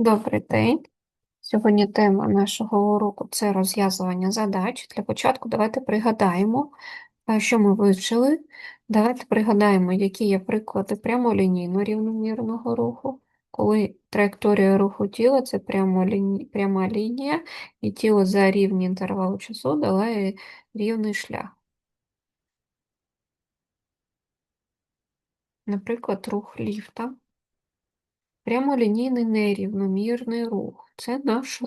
Добрий день. Сьогодні тема нашого уроку це розв'язування задач. Для початку давайте пригадаємо, е, що ми вивчили. Давайте пригадаємо, які є приклади прямолінійно рівномірного руху. Коли траєкторія руху тіла це пряма лінія, і тіло за рівні інтервалу часу долає рівний шлях. Наприклад, рух ліфта. Прямолінійний нерівномірний рух. Це наш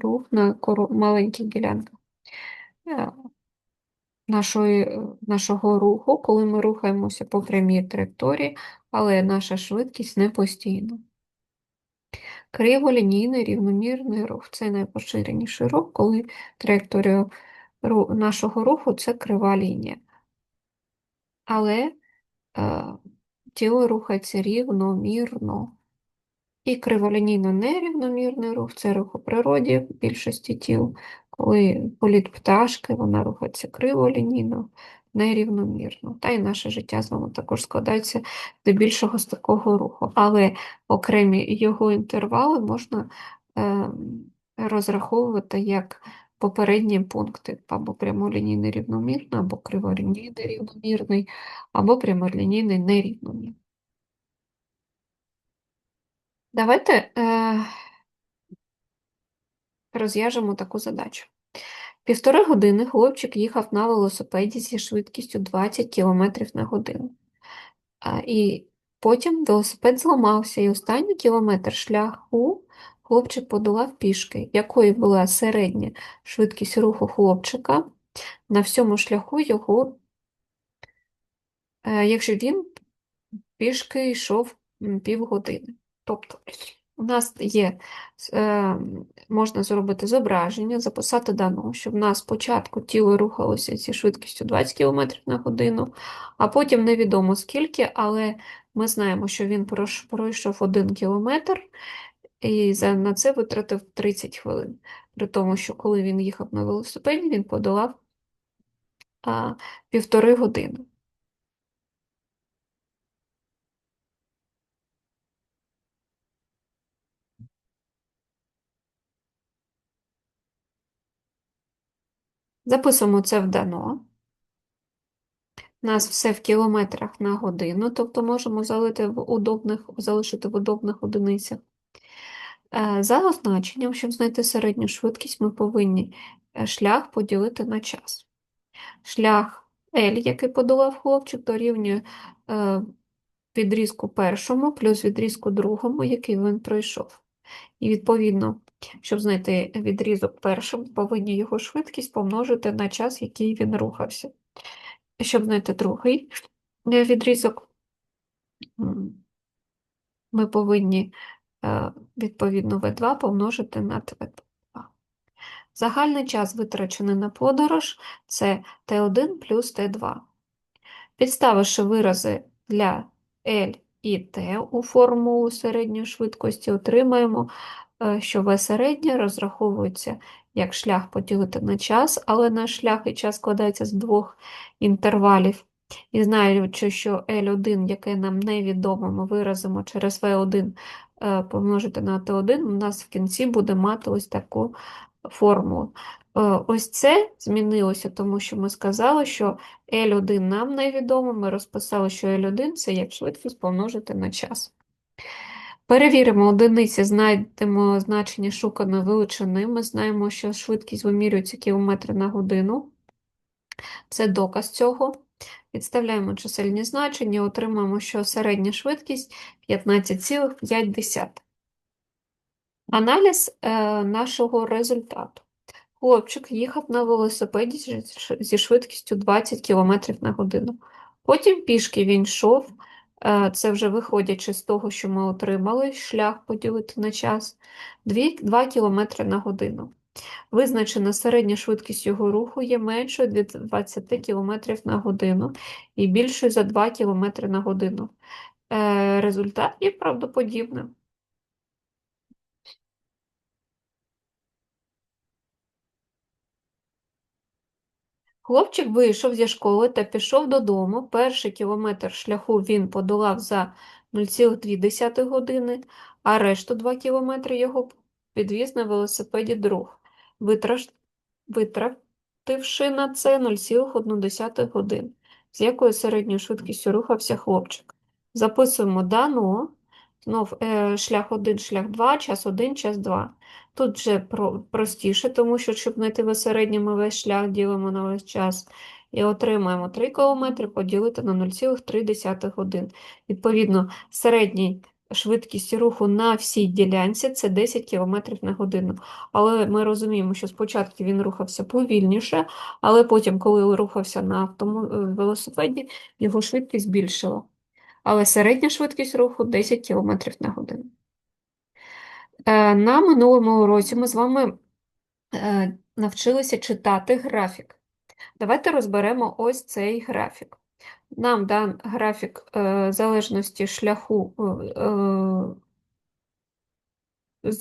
рух на маленьких ділянках е, нашої, е, нашого руху, коли ми рухаємося по прямій траєкторії, але наша швидкість не постійна. Криволінійний рівномірний рух це найпоширеніший рух, коли траєкторія нашого руху це крива лінія. Але е, тіло рухається рівномірно. І криволінійно нерівномірний рух це рух у природі в більшості тіл. Коли політ пташки, вона рухається криволінійно, нерівномірно. Та й наше життя з вами також складається здебільшого з такого руху. Але окремі його інтервали можна е, розраховувати як попередні пункти, або прямолінійний рівномірний, або криворінійний рівномірний, або прямолінійний нерівномірний. Давайте е, розв'яжемо таку задачу. Півтори години хлопчик їхав на велосипеді зі швидкістю 20 км на годину. А, і потім велосипед зламався, і останній кілометр шляху хлопчик подолав пішки. Якою була середня швидкість руху хлопчика на всьому шляху його, е, якщо він пішки йшов півгодини. Тобто у нас є, е, можна зробити зображення, записати дано, щоб в нас спочатку тіло рухалося зі швидкістю 20 км на годину, а потім невідомо скільки, але ми знаємо, що він пройшов 1 кілометр і на це витратив 30 хвилин. При тому, що коли він їхав на велосипеді, він подолав півтори години. Записуємо це в дано. У нас все в кілометрах на годину, тобто можемо залити в удобних, залишити в удобних одиницях. Е, За означенням, щоб знайти середню швидкість, ми повинні е, шлях поділити на час. Шлях L, який подолав хлопчик, дорівнює е, відрізку першому плюс відрізку другому, який він пройшов. І відповідно, щоб знайти відрізок першим, повинні його швидкість помножити на час, який він рухався. Щоб знайти другий е, відрізок, ми повинні е, відповідно V2 помножити на V2. Загальний час, витрачений на подорож, це T1 плюс T2. Підставивши вирази для L і T у формулу середньої швидкості, отримаємо, що V середня розраховується як шлях поділити на час, але наш шлях і час складається з двох інтервалів. І знаючи, що L1, яке нам невідомо, ми виразимо через V1 е, помножити на T1, у нас в кінці буде мати ось таку формулу. Е, Ось це змінилося, тому що ми сказали, що L1 нам невідомо, ми розписали, що L1 це як швидкість помножити на час. Перевіримо одиниці, знайдемо значення шуканої величини. Ми знаємо, що швидкість вимірюється кілометри на годину. Це доказ цього. Підставляємо чисельні значення, отримаємо, що середня швидкість 15,5. Аналіз е, нашого результату. Хлопчик їхав на велосипеді зі швидкістю 20 км на годину. Потім пішки він йшов, це вже виходячи з того, що ми отримали, шлях поділити на час, 2, 2 км на годину. Визначена середня швидкість його руху є меншою від 20 км на годину і більшою за 2 км на годину. Е, Результат є правдоподібним. Хлопчик вийшов зі школи та пішов додому. Перший кілометр шляху він подолав за 0,2 години, а решту 2 кілометри його підвіз на велосипеді друг, витративши на це 0,1 годин, з якою середньою швидкістю рухався хлопчик. Записуємо дано, знов е, шлях 1, шлях 2, час 1, час 2. Тут вже простіше, тому що, щоб знайти ви середній, ми весь шлях ділимо на весь час і отримаємо 3 км поділити на 0,3 годин. Відповідно, середній швидкість руху на всій ділянці це 10 км на годину. Але ми розуміємо, що спочатку він рухався повільніше, але потім, коли рухався на е, велосипеді, його швидкість збільшила. Але середня швидкість руху 10 км на годину. Е, На минулому уроці ми з вами е, навчилися читати графік. Давайте розберемо ось цей графік. Нам дан графік е, залежності шляху,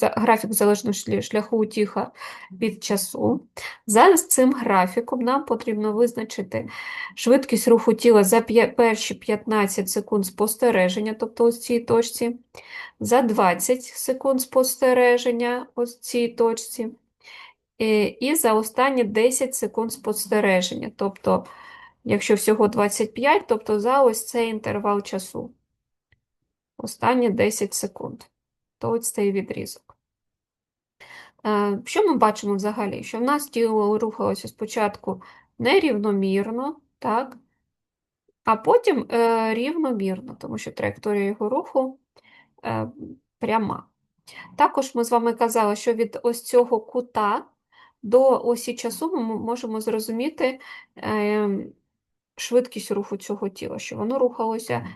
графік залежності шляху утіха від часу. Зараз цим графіком нам потрібно визначити швидкість руху тіла за перші 15 секунд спостереження, тобто ось цій точці, за 20 секунд спостереження ось цій точці, і, і за останні 10 секунд спостереження, тобто Якщо всього 25, тобто за ось цей інтервал часу. Останні 10 секунд. То ось цей відрізок. Е, Що ми бачимо взагалі? Що в нас тіло рухалося спочатку нерівномірно, так? А потім е, рівномірно, тому що траєкторія його руху е, пряма. Також ми з вами казали, що від ось цього кута до осі часу ми можемо зрозуміти е, швидкість руху цього тіла, що воно рухалося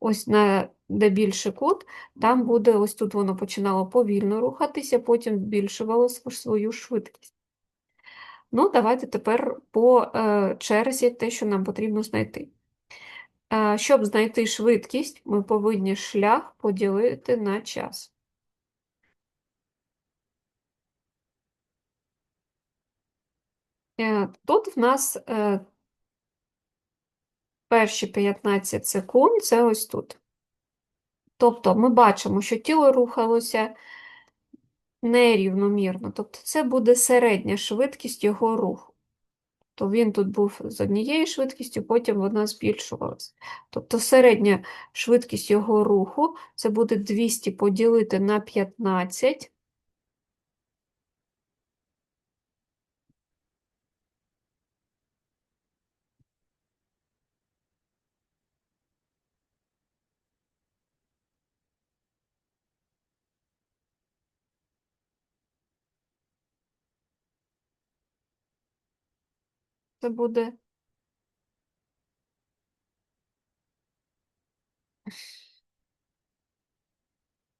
ось на де більший кут, там буде ось тут воно починало повільно рухатися, потім збільшувало свою швидкість. Ну, давайте тепер по е, черзі те, що нам потрібно знайти. Е, щоб знайти швидкість, ми повинні шлях поділити на час. Е, Тут в нас е, перші 15 секунд це ось тут. Тобто ми бачимо, що тіло рухалося нерівномірно, тобто це буде середня швидкість його руху. То він тут був з однією швидкістю, потім вона збільшувалась. Тобто середня швидкість його руху це буде 200 поділити на 15. Це буде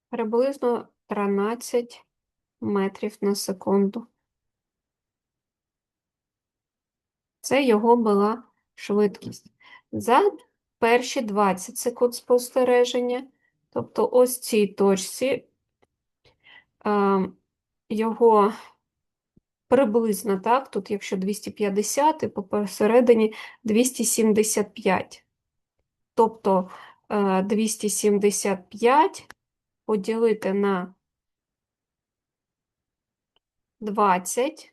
приблизно 13 метрів на секунду. Це його була швидкість. За перші 20 секунд спостереження, тобто ось цій точці, е, його приблизно так, тут якщо 250, і посередині 275. Тобто е, 275 поділити на 20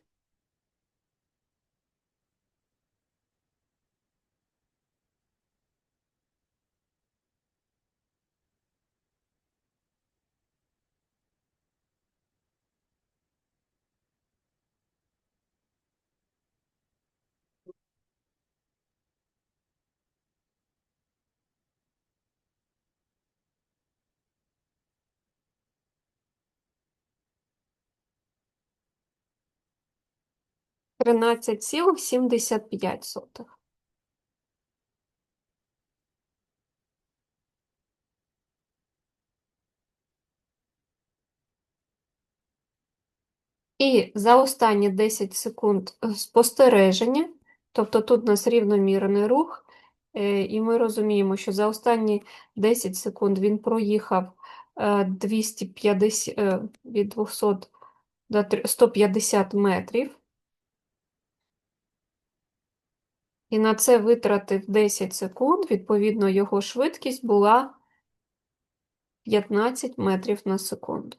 13,75. І за останні 10 секунд е, спостереження, тобто тут у нас рівномірний рух, е, і ми розуміємо, що за останні 10 секунд він проїхав е, 250, е, від 200 до 150 метрів. І на це витратив 10 секунд, відповідно, його швидкість була 15 метрів на секунду.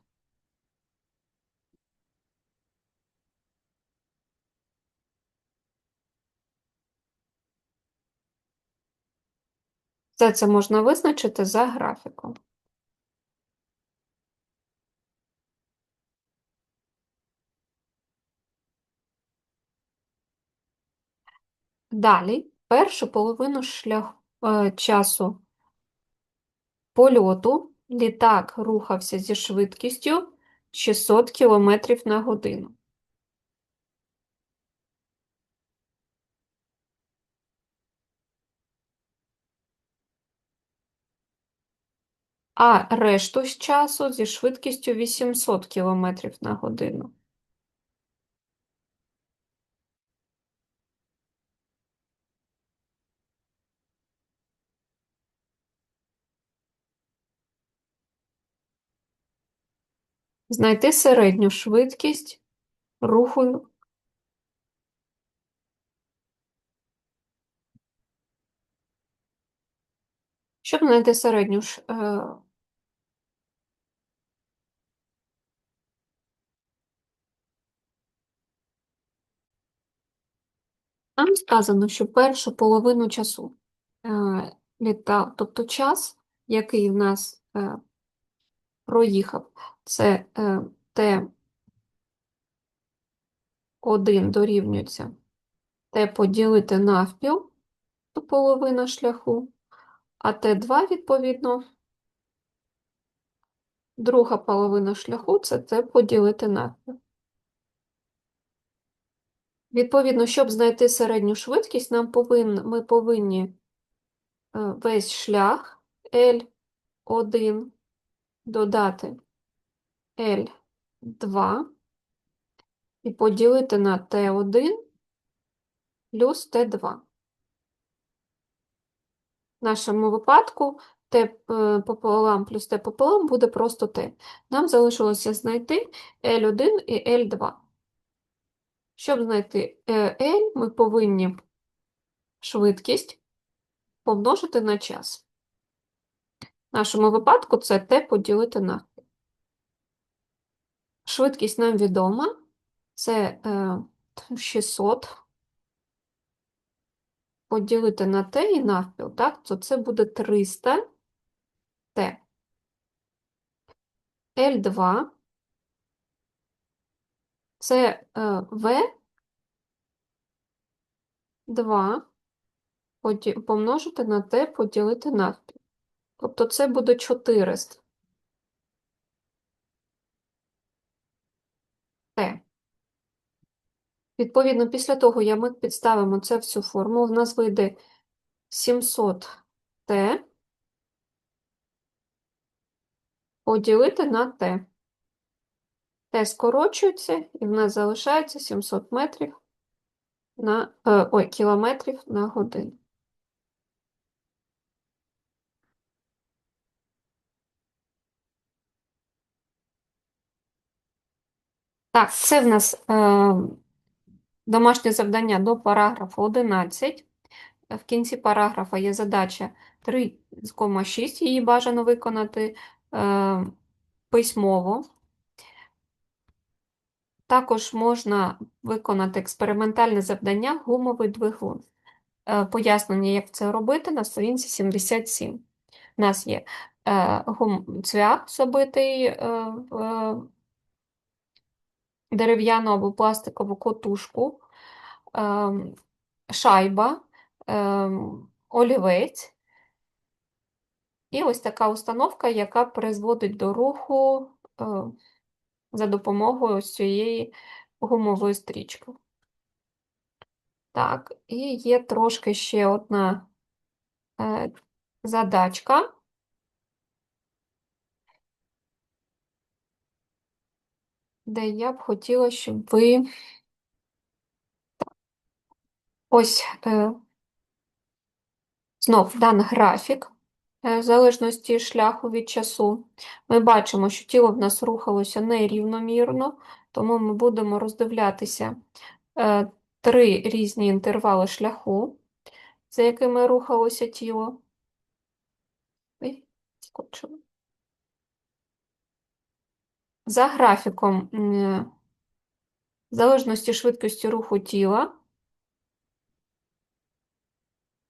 Все це можна визначити за графіком. Далі, першу половину шлях, е, часу польоту літак рухався зі швидкістю 600 км на годину. А решту з часу зі швидкістю 800 км на годину. Знайти середню швидкість руху. Щоб знайти середню е, Нам сказано, що першу половину часу е, літа, тобто час, який в нас е, проїхав, це е, Т1 дорівнюється Т поділити навпіл, половина шляху, а Т2, відповідно, друга половина шляху це Т поділити навпіл. Відповідно, щоб знайти середню швидкість, нам повин, ми повинні е, весь шлях L1 додати L2 і поділити на Т1 плюс Т2. В нашому випадку Т е, пополам плюс Т пополам буде просто Т. Нам залишилося знайти L1 і L2. Щоб знайти е, L, ми повинні швидкість помножити на час. В нашому випадку це Т поділити на. Швидкість нам відома. Це е, 600 поділити на Т і навпіл, так? То це буде 300 Т. L2 це е, В2 помножити на Т поділити навпіл. Тобто це буде 400 Т. Відповідно, після того, як ми підставимо це в цю форму, в нас вийде 700 Т поділити на Т. Т скорочується, і в нас залишається 700 метрів на, е, ой, кілометрів на годину. Так, це в нас е, домашнє завдання до параграфу 11. В кінці параграфа є задача 3,6, її бажано виконати е, письмово. Також можна виконати експериментальне завдання гумовий двигун. Е, Пояснення, як це робити, на сторінці 77. У нас є е, гум, цвях забитий е, е, дерев'яну або пластикову котушку, е, шайба, е, олівець. І ось така установка, яка призводить до руху е, за допомогою ось цієї гумової стрічки. Так, і є трошки ще одна е, задачка. Де я б хотіла, щоб ви ось е, знов дан графік е, в залежності шляху від часу. Ми бачимо, що тіло в нас рухалося нерівномірно, тому ми будемо роздивлятися е, три різні інтервали шляху, за якими рухалося тіло. Ой, скочило. За графіком м, залежності швидкості руху тіла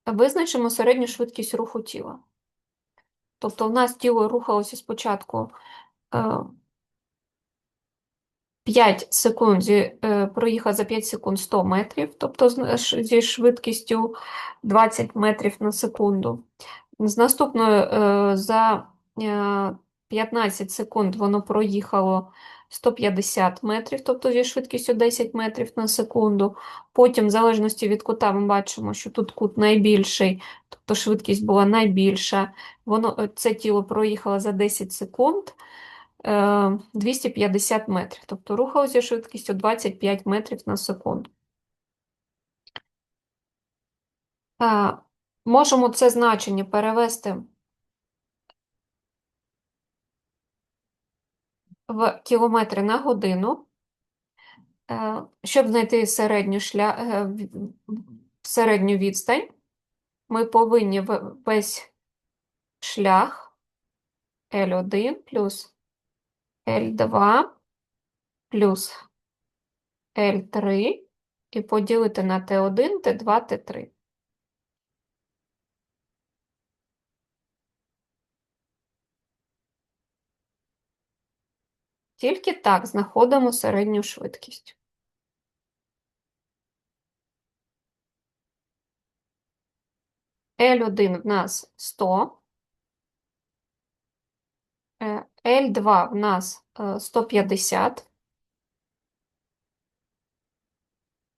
визначимо середню швидкість руху тіла. Тобто в нас тіло рухалося спочатку е, 5 секунд, е, проїхав за 5 секунд 100 метрів, тобто зі швидкістю 20 метрів на секунду. З наступною е, за е, 15 секунд воно проїхало 150 метрів, тобто зі швидкістю 10 метрів на секунду. Потім, в залежності від кута, ми бачимо, що тут кут найбільший, тобто швидкість була найбільша. Воно, е, це тіло проїхало за 10 секунд е, 250 метрів, тобто рухалося зі швидкістю 25 метрів на секунду. Е, Можемо це значення перевести в кілометри на годину, Е, щоб знайти середню, шля... е, середню відстань, ми повинні весь шлях L1 плюс L2 плюс L3 і поділити на T1, T2, T3. Тільки так знаходимо середню швидкість. L1 в нас 100, е, L2 в нас е, 150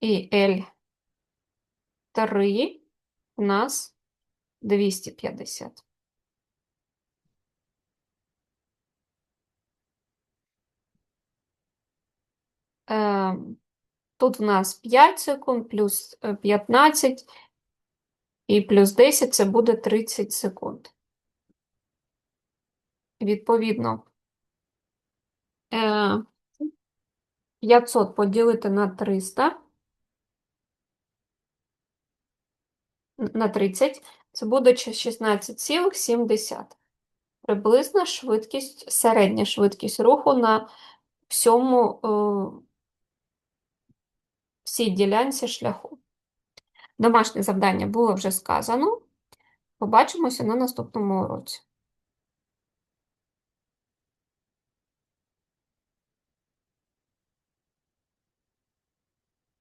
і L3 в нас 250. Тут в нас 5 секунд, плюс е, 15 і плюс 10 це буде 30 секунд. Відповідно, е, 500 поділити на 300 на 30, це буде 16,7. Приблизна швидкість, середня швидкість руху на всьому, всій ділянці шляху. Домашнє завдання було вже сказано. Побачимося на наступному уроці.